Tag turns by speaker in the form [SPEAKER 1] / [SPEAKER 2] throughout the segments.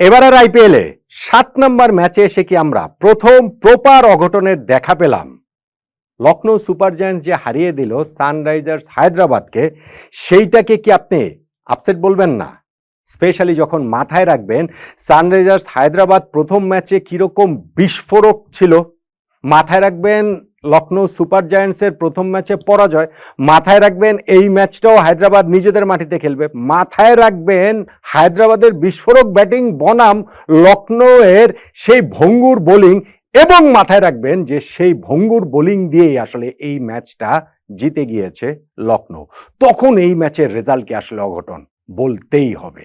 [SPEAKER 1] এবারের আইপিএলে সাত নম্বর ম্যাচে এসে কি আমরা প্রথম প্রপার অঘটনের দেখা পেলাম? লখনৌ সুপার জায়ান্টস যে হারিয়ে দিল সানরাইজার্স হায়দ্রাবাদকে, সেইটাকে কি আপনি আপসেট বলবেন না? স্পেশালি যখন মাথায় রাখবেন, সানরাইজার্স হায়দ্রাবাদ প্রথম ম্যাচে কীরকম বিস্ফোরক ছিল, মাথায় রাখবেন লখনৌ সুপার জায়ান্টসের প্রথম ম্যাচে পরাজয়। মাথায় রাখবেন, এই ম্যাচটাও হায়দ্রাবাদ নিজেদের মাটিতে খেলবে। মাথায় রাখবেন, হায়দ্রাবাদের বিস্ফোরক ব্যাটিং বনাম লখনৌয়ের সেই ভঙ্গুর বোলিং এবং মাথায় রাখবেন যে সেই ভঙ্গুর বোলিং দিয়েই আসলে এই ম্যাচটা জিতে গিয়েছে লখনৌ তখন এই ম্যাচের রেজাল্ট কি আসলে অঘটন বলতেই হবে।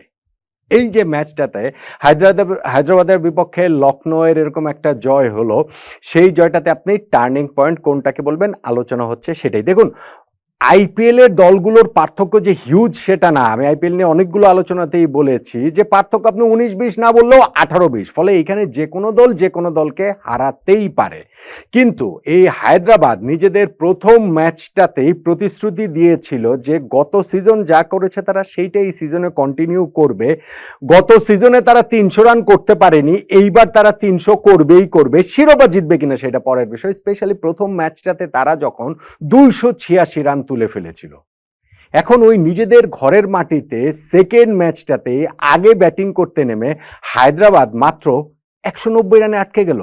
[SPEAKER 1] এই যে ম্যাচটাতে হায়দ্রাবাদ, হায়দ্রাবাদের বিপক্ষে লখনৌয়ের এরকম একটা জয় হলো, সেই জয়টাতে আপনি টার্নিং পয়েন্ট কোনটাকে বলবেন? আলোচনা হচ্ছে সেটাই। দেখুন আইপিএল এর দলগুলোর পার্থক্য যে হিউজ সেটা না। আমি আইপিএল নিয়ে অনেকগুলো আলোচনাতেই বলেছি যে পার্থক্য আপনি উনিশ বিশ না বললেও আঠারো বিশ। ফলে এখানে যে কোনো দল যে কোনো দলকে হারাতেই পারে। কিন্তু এই হায়দ্রাবাদ নিজেদের প্রথম ম্যাচটাতেই প্রতিশ্রুতি দিয়েছিল যে গত সিজন যা করেছে তারা সেইটা এই সিজনে কন্টিনিউ করবে। গত সিজনে তারা তিনশো রান করতে পারেনি, এইবার তারা তিনশো করবেই করবে। শিরোপা জিতবে কিনা সেটা পরের বিষয়। স্পেশালি প্রথম ম্যাচটাতে তারা যখন দুইশো ছিয়াশি রান তুলে ফেলেছিল। এখন ওই নিজেদের ঘরের মাটিতে সেকেন্ড ম্যাচটাতে আগে ব্যাটিং করতে নেমে হায়দ্রাবাদ মাত্র একশো নব্বই রানে আটকে গেল।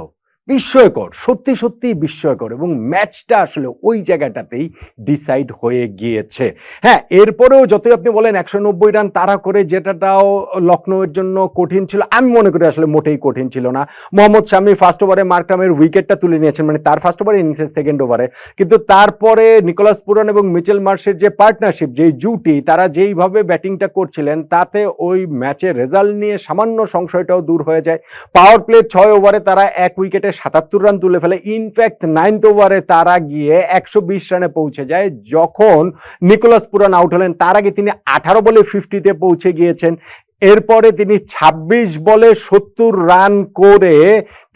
[SPEAKER 1] বিস্ময়কর, সত্যি সত্যি বিস্ময়কর এবং ম্যাচটা আসলে ওই জায়গাটাতেই ডিসাইড হয়ে গিয়েছে। হ্যাঁ এরপরেও যতই আপনি বলেন একশো নব্বই রান তারা করে যেটাটাও লখনৌয়ের জন্য কঠিন ছিল, আমি মনে করি আসলে মোটেই কঠিন ছিল না। মোহাম্মদ শামি ফার্স্ট ওভারে মার্করামের উইকেটটা তুলে নিয়েছেন মানে তার ফার্স্ট ওভারে ইনিংসের সেকেন্ড ওভারে কিন্তু তারপরে নিকোলাস পুরন এবং মিচেল মার্শের যে পার্টনারশিপ যেই জুটি, তারা যেইভাবে ব্যাটিংটা করছিলেন, তাতে ওই ম্যাচের রেজাল্ট নিয়ে সামান্য সংশয়টাও দূর হয়ে যায়। পাওয়ার প্লে ছয় ওভারে তারা এক উইকেটে সাতাত্তর রান তুলে ফেলে। ইনফ্যাক্ট নাইন্থ ওভারে তারা গিয়ে একশো বিশ রানে পৌঁছে যায়। যখন নিকোলাস পুরান আউট হলেন, তার আগে তিনি আঠারো বলে ফিফটিতে পৌঁছে গিয়েছেন। এরপরে তিনি ২৬ বলে সত্তর রান করে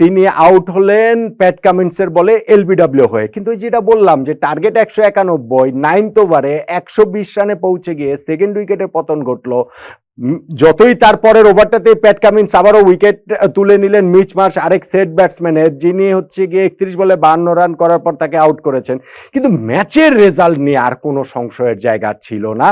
[SPEAKER 1] তিনি আউট হলেন প্যাট কামিন্সের বলে এলবিডব্লিউ হয়ে। কিন্তু যেটা বললাম যে টার্গেট একশো একানব্বই নাইন্থ ওভারে একশো বিশ রানে পৌঁছে গিয়ে সেকেন্ড উইকেটের পতন ঘটলো। যতই তারপরের ওভারটাতে প্যাট কামিন্স আবারও উইকেট তুলে নিলেন মিচ মার্চ আরেক সেট ব্যাটসম্যানের, যিনি হচ্ছে গিয়ে একত্রিশ বলে বান্ন রান করার পর তাকে আউট করেছেন। কিন্তু ম্যাচের রেজাল্ট নিয়ে আর কোনো সংশয়ের জায়গা ছিল না।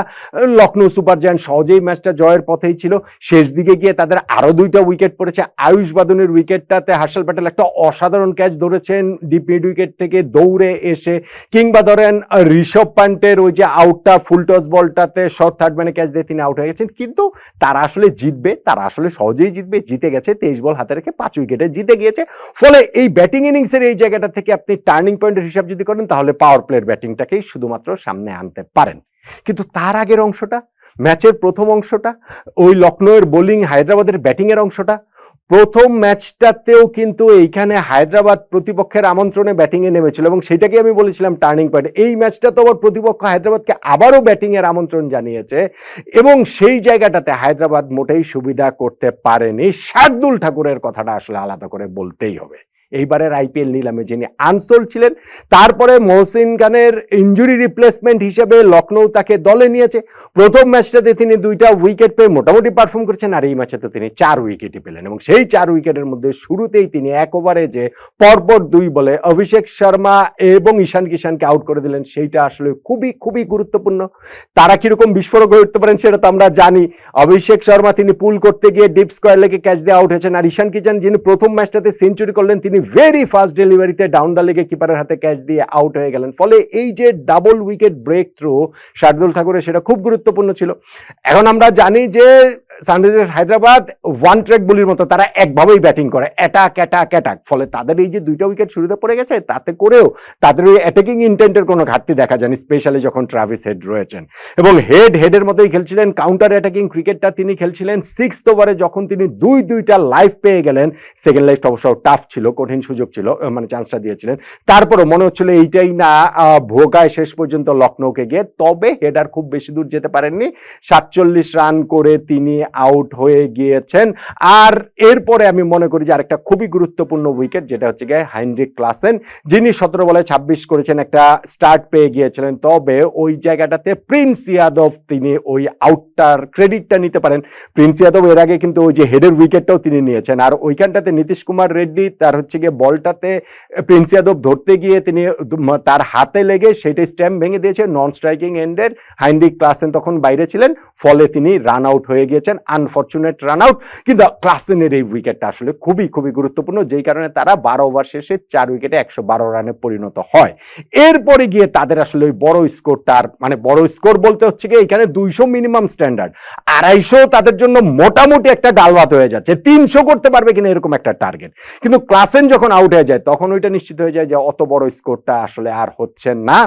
[SPEAKER 1] লখনৌ সুপার জায়ান্ট সহজেই ম্যাচটা জয়ের পথেই ছিল। শেষ দিকে গিয়ে তাদের আরও দুইটা উইকেট পড়েছে। আয়ুষ বাদনের উইকেটটাতে হার্ষাল প্যাটেল একটা অসাধারণ ক্যাচ ধরেছেন ডিপ মিড উইকেট থেকে দৌড়ে এসে। কিংবা ধরেন, ঋষভ পান্টের ওই যে আউটটা, ফুল টস বলটাতে শর্ট থার্ড ম্যানে ক্যাচ দিয়ে তিনি আউট হয়ে গেছেন। কিন্তু তারা আসলে জিতবে, তারা আসলে সহজেই জিতবে, জিতে গেছে, তেইশ বল হাতে রেখে পাঁচ উইকেটে জিতে গিয়েছে। ফলে এই ব্যাটিং ইনিংসের এই জায়গাটা থেকে আপনি টার্নিং পয়েন্টের হিসাব যদি করেন, তাহলে পাওয়ার প্লেয়ার ব্যাটিংটাকেই শুধুমাত্র সামনে আনতে পারেন। কিন্তু তার আগের অংশটা ম্যাচের প্রথম অংশটা, ওই লখনৌয়ের বোলিং হায়দ্রাবাদের ব্যাটিংয়ের অংশটা প্রথম ম্যাচটাতেও কিন্তু এইখানে হায়দ্রাবাদ প্রতিপক্ষের আমন্ত্রণে ব্যাটিংয়ে নেমেছিল এবং সেটাকে আমি বলেছিলাম টার্নিং পয়েন্ট। এই ম্যাচটা তো আবার প্রতিপক্ষ হায়দ্রাবাদকে আবারও ব্যাটিংয়ের আমন্ত্রণ জানিয়েছে এবং সেই জায়গাটাতে হায়দ্রাবাদ মোটেই সুবিধা করতে পারেনি। শার্দুল ঠাকুরের কথাটা আসলে আলাদা করে বলতেই হবে। এইবারের আইপিএল নিলামে যিনি আনসোল ছিলেন। তারপরে মহসিন খানের ইঞ্জুরি রিপ্লেসমেন্ট হিসেবে লখনৌ তাকে দলে নিয়েছে। প্রথম ম্যাচটাতে তিনি দুইটা উইকেট পেয়ে মোটামুটি পারফর্ম করেছেন আর এই ম্যাচেতে তিনি চার উইকেটই পেলেন এবং সেই চার উইকেটের মধ্যে শুরুতেই তিনি এক ওভারে যে পরপর দুই বলে অভিষেক শর্মা এবং ঈশান কিষানকে আউট করে দিলেন, সেইটা আসলে খুবই খুবই গুরুত্বপূর্ণ। তারা কীরকম বিস্ফোরক হয়ে উঠতে পারেন সেটা তো আমরা জানি। অভিষেক শর্মা তিনি পুল করতে গিয়ে ডিপ স্কোয়ার লেগে ক্যাচ দিয়ে আউট হয়েছেন আর ঈশান কিষান যিনি প্রথম ম্যাচটাতে সেঞ্চুরি করলেন, তিনি ভেরি ফাস্ট ডেলিভারিতে ডাউন দা লেগে কিপারের হাতে ক্যাচ দিয়ে আউট হয়ে গেলেন। ফলে এই যে double wicket break through Shardul ঠাকুরের সেটা খুব গুরুত্বপূর্ণ ছিল। এখন আমরা জানি যে সানরাইজার্স হায়দ্রাবাদ ওয়ান ট্র্যাক বলির মতো তারা একভাবেই ব্যাটিং করে। অ্যাটাক অ্যাটাক অ্যাটাক ফলে তাদের এই যে দুইটা উইকেট শুরুতে পড়ে গেছে, তাতে করেও তাদের ওই অ্যাটাকিং ইন্টেন্টের কোনো ঘাটতি দেখা যায়নি স্পেশালি যখন ট্রাভিস হেড রয়েছেন। এবং হেড হেডের মতোই খেলছিলেন কাউন্টার অ্যাটাকিং ক্রিকেটটা তিনি খেলছিলেন। সিক্স ওভারে যখন তিনি দুই, দুইটা লাইফ পেয়ে গেলেন সেকেন্ড লাইফটা অবশ্য টাফ ছিল, কঠিন সুযোগ ছিল মানে চান্সটা দিয়েছিলেন। তারপরও মনে হচ্ছিল এইটাই না ভোগায় শেষ পর্যন্ত লখনৌকে গিয়ে, তবে হেডার খুব বেশি দূর যেতে পারেননি। সাতচল্লিশ রান করে তিনি আউট হয়ে গিয়েছেন। আর এরপরে আমি মনে করি যে আরেকটা খুবই গুরুত্বপূর্ণ উইকেট যেটা হচ্ছে গিয়ে হাইনরিক ক্লাসেন। যিনি সতেরো বলে ছাব্বিশ করেছেন একটা স্টার্ট পেয়ে গিয়েছিলেন। তবে ওই জায়গাটাতে প্রিন্স ইয়াদব তিনি ওই আউটটার ক্রেডিটটা নিতে পারেন। প্রিন্স ইয়াদব এর আগে কিন্তু ওই যে হেডের উইকেটটাও তিনি নিয়েছেন। আর ওইখানটাতে নীতিশ কুমার রেড্ডি তার হচ্ছে গিয়ে বলটাতে প্রিন্স ইয়াদব ধরতে গিয়ে তিনি তার হাতে লেগে সেটা স্ট্যাম্প ভেঙে দিয়েছে। নন স্ট্রাইকিং এন্ডের হাইন্ডিক ক্লাসেন তখন বাইরে ছিলেন। ফলে তিনি রান আউট হয়ে গিয়েছেন। আনফর্চুনেট রান আউট কিন্তু ক্লাসেনের এই উইকেটটা আসলে খুবই খুবই গুরুত্বপূর্ণ, যেই কারণে তারা বারো ওভার শেষে চার উইকেটে একশো বারো রানে পরিণত হয়। এরপরে গিয়ে তাদের আসলে ওই বড় স্কোরটার মানে বড় স্কোর বলতে হচ্ছে কি এখানে দুইশো মিনিমাম স্ট্যান্ডার্ড আড়াইশো তাদের জন্য মোটামুটি একটা ডাল ভাত হয়ে যাচ্ছে, তিনশো করতে পারবে কিনা এরকম একটা টার্গেট কিন্তু ক্লাসেন যখন আউট হয়ে যায়, তখন ওইটা নিশ্চিত হয়ে যায় যে অত বড় স্কোরটা আসলে আর হচ্ছে না।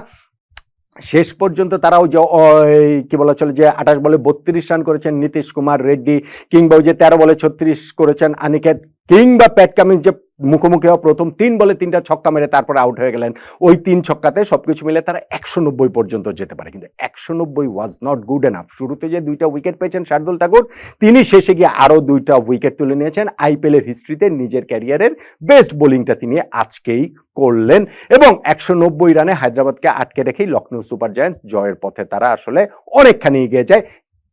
[SPEAKER 1] শেষ পর্যন্ত তারাও যে কি বলা চলে যে আঠাশ বলে বত্রিশ রান করেছেন নীতিশ কুমার রেড্ডি কিংবা ওই যে তেরো বলে ছত্রিশ করেছেন আনিকেত কিংবা প্যাট কামিন্স যে মুখোমুখি হওয়া প্রথম তিন বলে তিনটা ছক্কা মেরে তারপরে আউট হয়ে গেলেন। ওই তিন ছক্কাতে সবকিছু মিলে তারা একশো নব্বই পর্যন্ত যেতে পারে। কিন্তু একশো নব্বই ওয়াজ নট গুড এনাফ শুরুতে যে দুইটা উইকেট পেয়েছেন শার্দুল ঠাকুর, তিনি শেষে গিয়ে আরও দুইটা উইকেট তুলে নিয়েছেন। আইপিএলের হিস্ট্রিতে নিজের ক্যারিয়ারের বেস্ট বোলিংটা তিনি আজকেই করলেন। এবং একশো নব্বই রানে হায়দ্রাবাদকে আটকে রেখেই লখনৌ সুপার জায়ান্টস জয়ের পথে তারা আসলে অনেকখানি এগিয়ে যায়।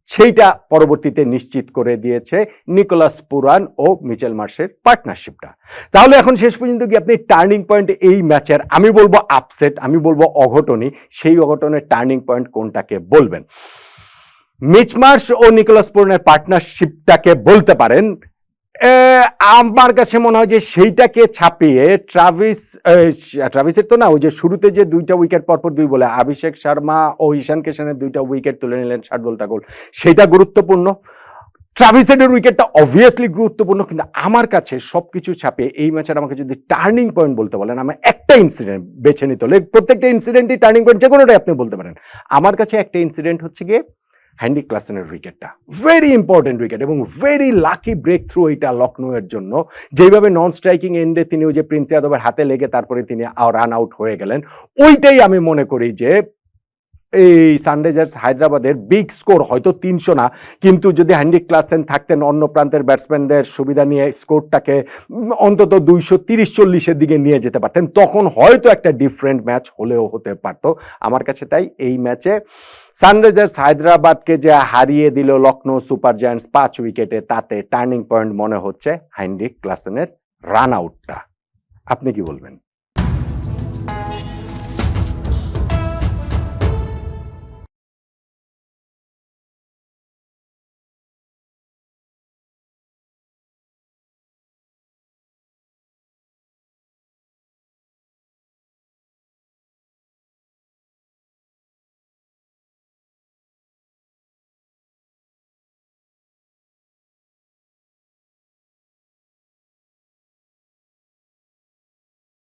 [SPEAKER 1] সেইটা পরবর্তীতে নিশ্চিত করে দিয়েছে নিকোলাস পুরান ও মিচেল মার্শের পার্টনারশিপটা। তাহলে এখন শেষ পর্যন্ত কি আপনি টার্নিং পয়েন্ট এই ম্যাচের, আমি বলব আপসেট, আমি বলব অঘটনই, সেই অঘটনের টার্নিং পয়েন্ট কোনটাকে বলবেন? মিচমার্স ও নিকোলাস পুরানের পার্টনারশিপটাকে বলতে পারেন আমার কাছে মনে হয় যে সেইটাকে ছাপিয়ে ট্রাভিস ট্রাভিসের তো না, ওই যে শুরুতে যে দুইটা উইকেট পরপর দুই বলে অভিষেক শর্মা ও ঈশান কিষানের দুইটা উইকেট তুলে নিলেন শার্দুল ঠাকুর সেটা গুরুত্বপূর্ণ। ট্রাভিসেডের উইকেটটা অবভিয়াসলি গুরুত্বপূর্ণ, কিন্তু আমার কাছে সব কিছু ছাপিয়ে এই ম্যাচের আমাকে যদি টার্নিং পয়েন্ট বলতে বলেন, আমার একটা ইনসিডেন্ট বেছে নিতে হলে, প্রত্যেকটা ইনসিডেন্টই টার্নিং পয়েন্ট যে কোনোটাই আপনি বলতে পারেন। আমার কাছে একটা ইনসিডেন্ট হচ্ছে গিয়ে হ্যান্ডি ক্লাসেনের উইকেটটা ভেরি ইম্পর্টেন্ট উইকেট এবং ভেরি লাকি ব্রেক থ্রু এটা লখনৌয়ের জন্য। যেইভাবে নন স্ট্রাইকিং এন্ডে তিনি ওই যে প্রিন্স যাদবের হাতে লেগে তারপরে তিনি রান আউট হয়ে গেলেন, ওইটাই আমি মনে করি যে এই সানরাইজার্স হায়দ্রাবাদের বিগ স্কোর হয়তো তিনশো না, কিন্তু যদি হ্যান্ডি ক্লাসেন থাকতেন অন্য প্রান্তের ব্যাটসম্যানদের সুবিধা নিয়ে স্কোরটাকে অন্তত দুইশো তিরিশ চল্লিশের দিকে নিয়ে যেতে পারতেন, তখন হয়তো একটা ডিফারেন্ট ম্যাচ হলেও হতে পারতো। আমার কাছে তাই এই ম্যাচে সানরাইজার্স হায়দ্রাবাদকে যে হারিয়ে দিল লখনৌ সুপার জায়ান্টস পাঁচ উইকেটে তাতে টার্নিং পয়েন্ট মনে হচ্ছে হাইন্ডিক ক্লাসেনের রান আউটটা আপনি কি বলবেন?